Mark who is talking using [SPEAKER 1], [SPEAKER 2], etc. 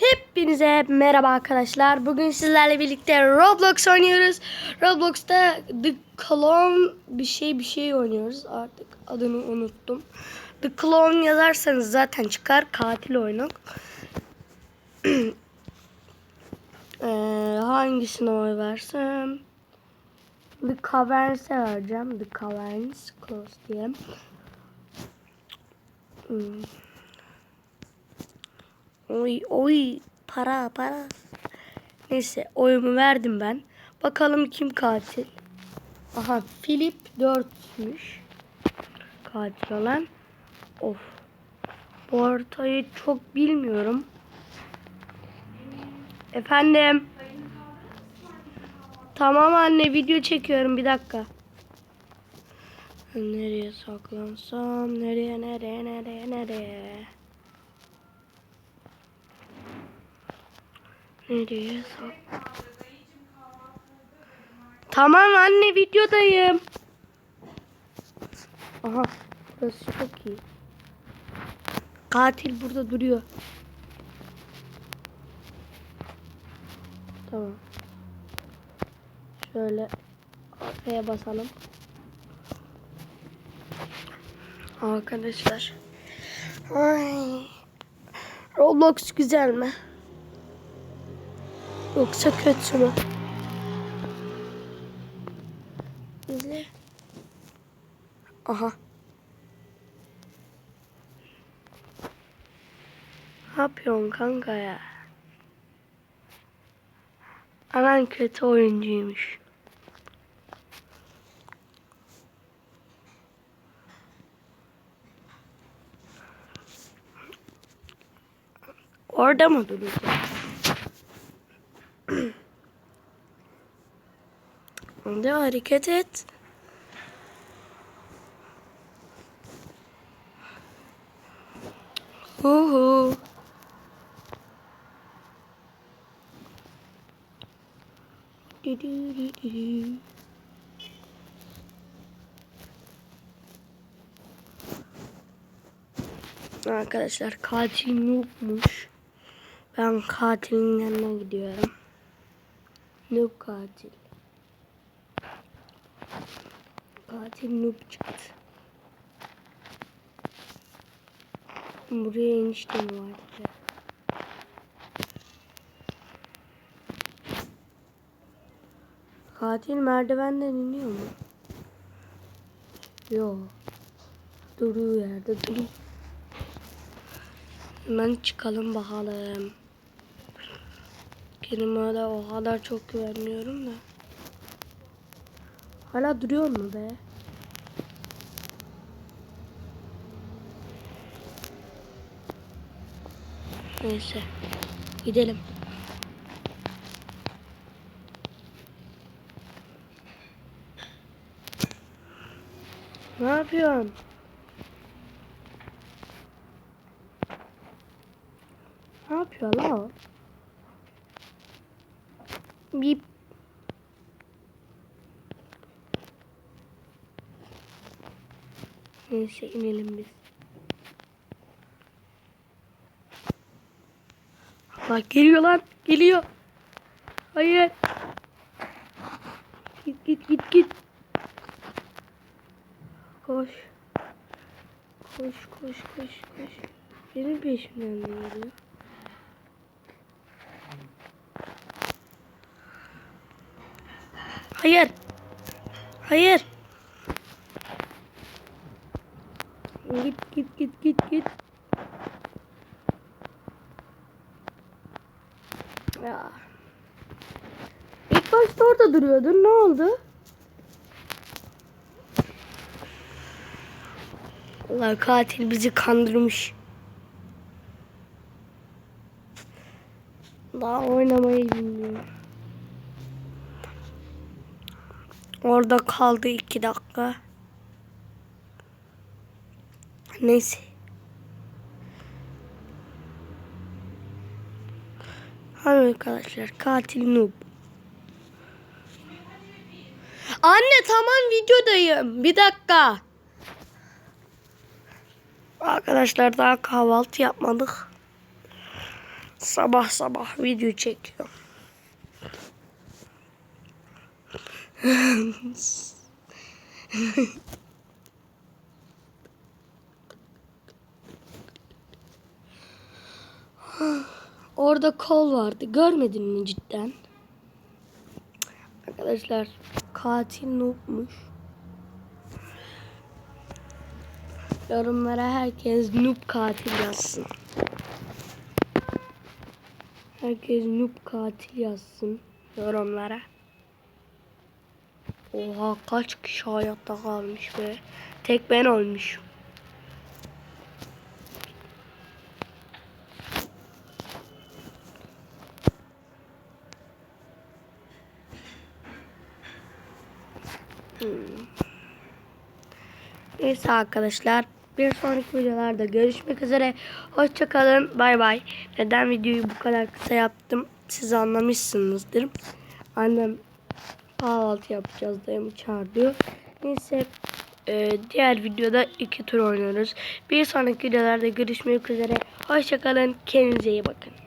[SPEAKER 1] Hepinize merhaba arkadaşlar. Bugün sizlerle birlikte Roblox oynuyoruz. Roblox'ta The Clone bir şey bir şey oynuyoruz. Artık adını unuttum. The Clone yazarsanız zaten çıkar. Katil oyunu. ee, hangisine oy versem? The Caverns'e vereceğim. The Caverns Close diye. Hmm. Oy oy para para. Neyse oyumu verdim ben. Bakalım kim katil. Aha Philip 4'müş. Katil olan. Of. Bu haritayı çok bilmiyorum. Efendim. Tamam anne video çekiyorum bir dakika. Nereye saklansam? Nereye nereye nereye nereye? Nereye sak? Tamam anne videodayım. Aha burası çok iyi. Katil burada duruyor. Tamam. Şöyle arkaya basalım. Arkadaşlar. Ay. Roblox güzel mi? Yoksa kötü mü? İzle. Aha. Ne yapıyorsun kanka ya? Anan kötü oyuncuymuş. Orada mı duracak? Hadi hareket et. Uhu. Arkadaşlar katil noobmuş. Ben katilin yanına gidiyorum. Noob katil. Katil noob çıktı. Buraya eniştem vardı. Katil merdivenden iniyor mu? Yok. Duruyor yerde duruyor. Hemen çıkalım bakalım. Kendime de o kadar çok güvenmiyorum da. Hala duruyor mu be? Neyse. Gidelim. Ne yapıyorsun? Ne yapıyor la? Bip. Neyse inelim biz. Bak geliyor lan. Geliyor. Hayır. Git git git git. Koş. Koş koş koş koş. Benim peşimden geliyor? Hayır. Hayır. Git git git git git. Ya. İlk başta orada duruyordun. Ne oldu? Allah katil bizi kandırmış. Daha oynamayı bilmiyor. Orada kaldı iki dakika. Neyse. Hadi arkadaşlar katil noob. Anne tamam videodayım. Bir dakika. Arkadaşlar daha kahvaltı yapmadık. Sabah sabah video çekiyorum. Orada kol vardı. Görmedin mi cidden? Arkadaşlar katil noobmuş. Yorumlara herkes noob katil yazsın. Herkes noob katil yazsın yorumlara. Oha kaç kişi hayatta kalmış be. Tek ben olmuşum. Neyse arkadaşlar. Bir sonraki videolarda görüşmek üzere. Hoşçakalın. Bay bay. Neden videoyu bu kadar kısa yaptım? Siz anlamışsınızdır. Annem kahvaltı yapacağız. Dayım çağırıyor. Neyse. e, diğer videoda iki tur oynuyoruz. Bir sonraki videolarda görüşmek üzere. Hoşçakalın. Kendinize iyi bakın.